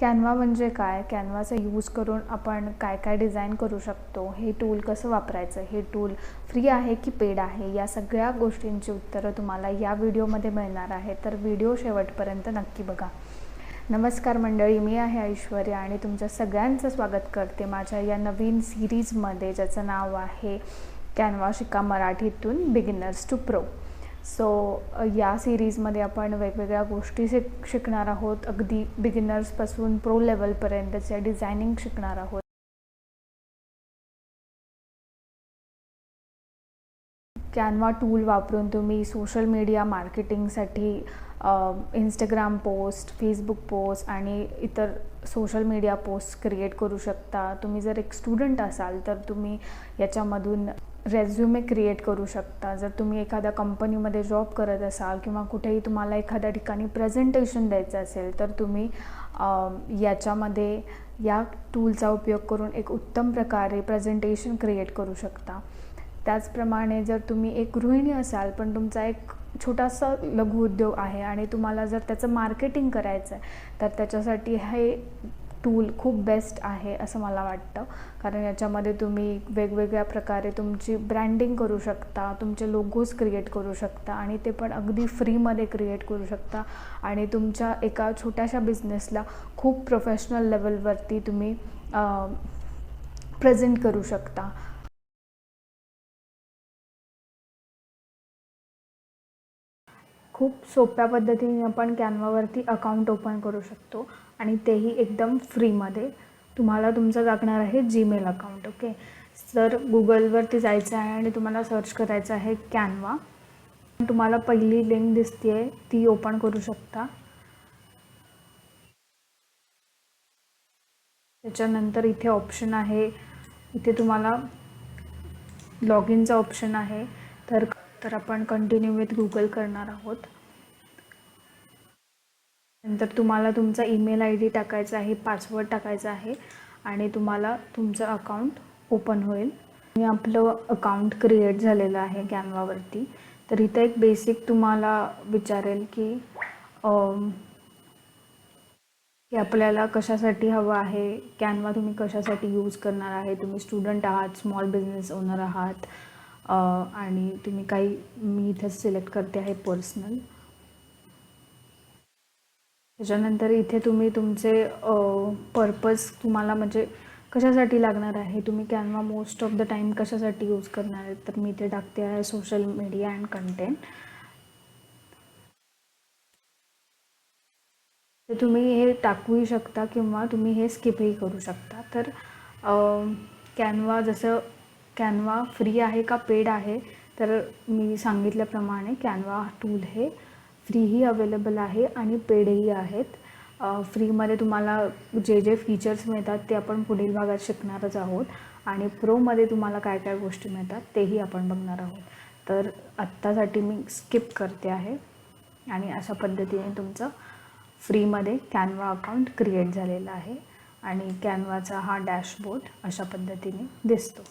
Canva म्हणजे काय? कॅनवाचा use करून आपण काय काय डिझाईन करू शकतो? हे टूल कसं वापरायचं? हे टूल फ्री आहे की पेड आहे? या सगळ्या गोष्टींची उत्तरं तुम्हाला या व्हिडिओमध्ये मिळणार आहे तर व्हिडिओ शेवटपर्यंत नक्की बघा. नमस्कार मंडळी मी आहे ऐश्वर्या आणि तुमच्या सगळ्यांचं स्वागत करते माझ्या या नवीन सिरीजमध्ये ज्याचं नाव आहे कॅनवा शिका मराठीतून बिगिनर्स टू प्रो सो या सिरीजमध्ये आपण वेगवेगळ्या गोष्टी शिक शिकणार आहोत. अगदी बिगिनर्सपासून प्रो लेवलपर्यंतचे डिझायनिंग शिकणार आहोत. कॅनवा टूल वापरून तुम्ही सोशल मीडिया मार्केटिंगसाठी इंस्टाग्राम पोस्ट फेसबुक पोस्ट आणि इतर सोशल मीडिया पोस्ट क्रिएट करू शकता. तुम्ही जर एक स्टुडंट असाल तर तुम्ही याच्यामधून रेझ्युमे क्रिएट करू शकता. जर तुम्ही एखाद्या कंपनीमध्ये जॉब करत असाल किंवा कुठेही तुम्हाला एखाद्या ठिकाणी प्रेझेंटेशन द्यायचं असेल तर तुम्ही याच्यामध्ये या टूलचा उपयोग करून एक उत्तम प्रकारे प्रेझेंटेशन क्रिएट करू शकता. त्याचप्रमाणे जर तुम्ही एक गृहिणी असाल पण तुमचा एक छोटासा लघुउद्योग आहे आणि तुम्हाला जर त्याचं मार्केटिंग करायचं आहे तर त्याच्यासाठी हे टूल खूप बेस्ट आहे असं मला वाटतं. कारण याच्यामध्ये तुम्ही वेगवेगळ्या प्रकारे तुमची ब्रँडिंग करू शकता तुमचे लोगोज क्रिएट करू शकता आणि ते पण अगदी फ्रीमध्ये क्रिएट करू शकता. आणि तुमच्या एका छोट्याशा बिझनेसला खूप प्रोफेशनल लेवलवरती तुम्ही प्रेझेंट करू शकता. खूप सोप्या पद्धतीने आपण कॅनवावरती अकाउंट ओपन करू शकतो. आणि तेही एकदम फ्रीमध्ये. तुम्हाला तुमचं लागणार आहे जीमेल अकाउंट ओके तर गुगलवरती जायचं आहे आणि तुम्हाला सर्च करायचं आहे कॅनवा तुम्हाला पहिली लिंक दिसते आहे ती ओपन करू शकता. त्याच्यानंतर इथे ऑप्शन आहे. इथे तुम्हाला लॉग इनचा ऑप्शन आहे. तर तर आपण कंटिन्यू विथ गुगल करणार आहोत. नंतर तुम्हाला तुमचा ईमेल आय डी टाकायचा आहे पासवर्ड टाकायचा आहे आणि तुम्हाला तुमचं अकाउंट ओपन होईल. आणि आपलं अकाउंट क्रिएट झालेलं आहे कॅनवावरती. तर इथं एक बेसिक तुम्हाला विचारेल की की आपल्याला कशासाठी हवं आहे कॅनवा तुम्ही कशासाठी यूज करणार आहे तुम्ही स्टुडंट आहात स्मॉल बिझनेस ओनर आहात आणि तुम्ही काही मी इथं सिलेक्ट करते आहे पर्सनल. त्याच्यानंतर इथे तुम्ही तुमचे पर्पज तुम्हाला म्हणजे कशासाठी लागणार आहे? तुम्ही Canva most of the time कशासाठी यूज करणार आहे तर मी इथे टाकते आहे सोशल मीडिया अँड कंटेंट तर तुम्ही हे टाकूही शकता किंवा तुम्ही हे स्किपही करू शकता. तर कॅनवा जसं कॅनवा फ्री आहे का पेड आहे? तर मी सांगितल्याप्रमाणे कॅनवा टूल हे फ्रीही अवेलेबल आहे आणि पेडही आहेत. फ्रीमध्ये तुम्हाला जे जे फीचर्स मिळतात ते आपण पुढील भागात शिकणारच आहोत. आणि प्रोमध्ये तुम्हाला काय काय गोष्टी मिळतात तेही आपण बघणार आहोत. तर आत्तासाठी मी स्किप करते आहे. आणि अशा पद्धतीने तुमचं फ्रीमध्ये कॅनवा अकाउंट क्रिएट झालेला आहे. आणि कॅनवाचा हा डॅशबोर्ड अशा पद्धतीने दिसतो.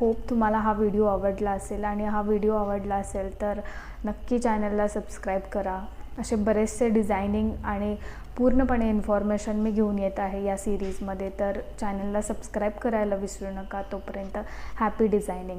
होप तुम्हाला हा व्हिडिओ आवडला असेल आणि हा व्हिडिओ आवडला असेल तर नक्की चॅनलला सबस्क्राईब करा. असे बरेचसे डिझायनिंग आणि पूर्णपणे इन्फॉर्मेशन मी घेऊन येत आहे या सिरीजमध्ये तर चॅनलला सबस्क्राईब करायला विसरू नका. तोपर्यंत हॅपी डिझायनिंग